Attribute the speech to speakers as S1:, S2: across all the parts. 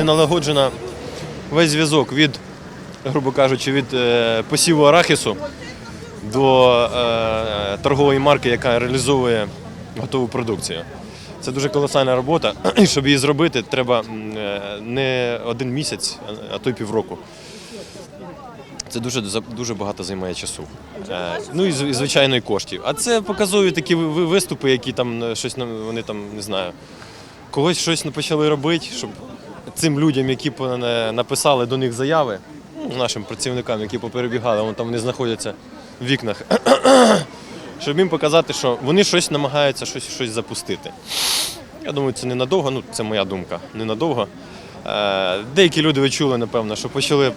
S1: Не налагоджена весь зв'язок від, грубо кажучи, від е, посіву арахісу до е, торгової марки, яка реалізовує готову продукцію. Це дуже колосальна робота. І щоб її зробити, треба е, не один місяць, а то й півроку. Це дуже дуже багато займає часу. Ну і звичайно і коштів. А це показові такі ви- ви- виступи, які там щось вони там не знаю. Когось щось почали робити, щоб цим людям, які написали до них заяви, ну, нашим працівникам, які поперебігали, вон там вони знаходяться в вікнах, щоб їм показати, що вони щось намагаються щось, щось запустити. Я думаю, це ненадовго, ну це моя думка, ненадовго. Е, Деякі люди ви чули, напевно, що почали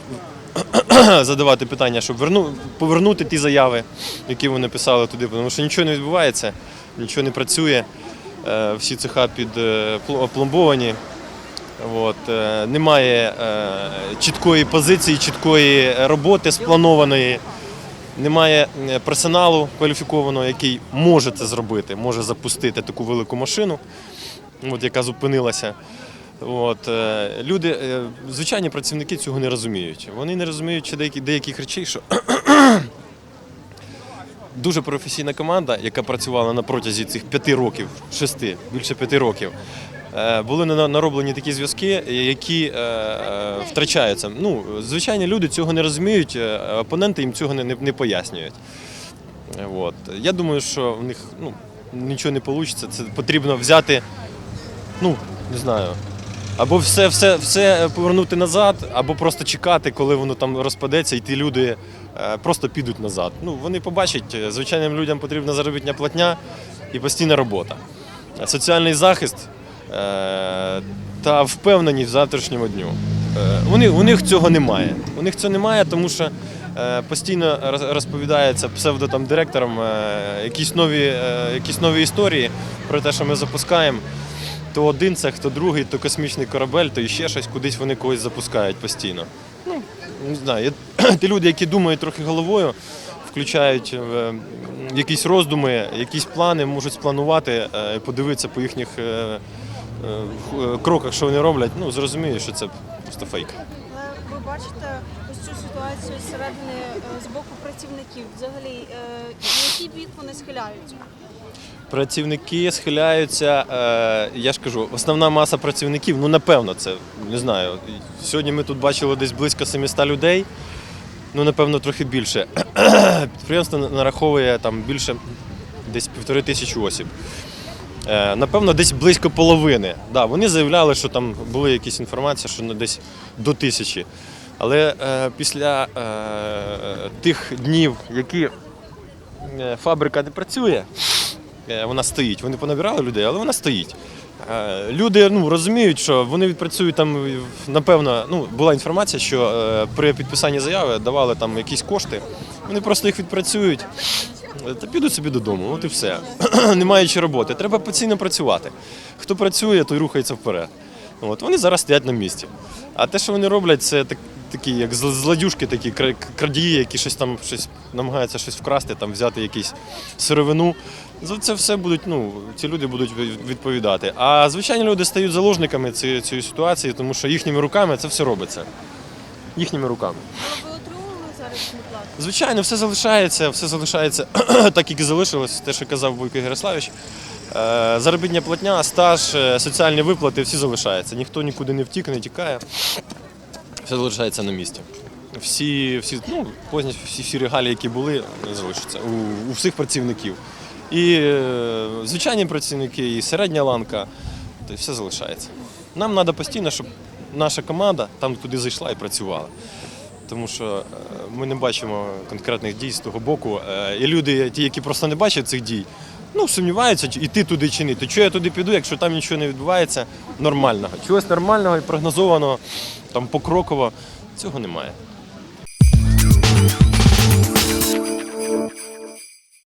S1: задавати питання, щоб верну, повернути ті заяви, які вони писали туди, тому що нічого не відбувається, нічого не працює. Е, Всі цеха під е. От, е, немає е, чіткої позиції, чіткої роботи спланованої. Немає е, персоналу кваліфікованого, який може це зробити, може запустити таку велику машину, от, яка зупинилася. От, люди, звичайні працівники цього не розуміють. Вони не розуміють ще деякі, деяких речей, що дуже професійна команда, яка працювала на протязі цих п'яти років, шести, більше п'яти років. Е, Були на- нароблені такі зв'язки, які е, е, втрачаються. Ну, звичайні люди цього не розуміють, опоненти їм цього не, не, пояснюють. От. Я думаю, що в них ну, нічого не вийде. Це потрібно взяти, ну, не знаю, або все, все, все повернути назад, або просто чекати, коли воно там розпадеться, і ті люди просто підуть назад. Ну, вони побачать, звичайним людям потрібна заробітня платня і постійна робота. Соціальний захист та впевненість в завтрашньому дню. Е, У них, цього немає. У них цього немає, тому що е, постійно розповідається псевдо там директорам е, якісь нові, е, якісь нові історії про те, що ми запускаємо. То один цех, то другий, то космічний корабель, то ще щось, кудись вони когось запускають постійно. Ну, не знаю, ті люди, які думають трохи головою, включають е, якісь роздуми, якісь плани, можуть спланувати, е, подивитися по їхніх е, е, е, кроках, що вони роблять, ну зрозуміють, що це просто фейк.
S2: Але ви бачите ось цю ситуацію зсередини е, з боку працівників. Взагалі, е, на який бік вони схиляються?
S1: Працівники схиляються, е, я ж кажу, основна маса працівників, ну напевно, це не знаю. Сьогодні ми тут бачили десь близько 700 людей, ну напевно, трохи більше. Підприємство нараховує там більше десь півтори тисячі осіб. Е, Напевно, десь близько половини. Да, вони заявляли, що там були якісь інформації, що десь до тисячі. Але е, після е, тих днів, які е, фабрика не працює, Е, вона стоїть. Вони понабирали людей, але вона стоїть. Е, Люди ну, розуміють, що вони відпрацюють там, напевно, ну, була інформація, що е, при підписанні заяви давали там якісь кошти. Вони просто їх відпрацюють та підуть собі додому. От і все. Не маючи роботи. Треба постійно працювати. Хто працює, той рухається вперед. От, вони зараз стоять на місці. А те, що вони роблять, це так, такі, як зл- злодюжки, такі крадії, які щось там щось намагаються щось вкрасти, там взяти якусь сировину. За це все будуть, ну, ці люди будуть відповідати. А звичайні люди стають заложниками цієї, цієї ситуації, тому що їхніми руками це все робиться. Їхніми руками.
S2: Але ви отримували заробітну плату?
S1: Звичайно, все залишається, все залишається так, як і залишилось, те, що казав Бойко Ярославович. Е, Заробітня платня, стаж, е, соціальні виплати, всі залишаються. Ніхто нікуди не втік, не тікає. Все залишається на місці. Всі, всі, ну, позні, всі, всі регалії, які були, залишаться у, у всіх працівників. І е, звичайні працівники, і середня ланка, то все залишається. Нам треба постійно, щоб наша команда там туди зайшла і працювала тому що е, ми не бачимо конкретних дій з того боку. Е, І люди, ті, які просто не бачать цих дій, ну сумніваються, іти туди чи ні. То чого я туди піду, якщо там нічого не відбувається нормального? Чогось нормального і прогнозованого, там покроково, цього немає.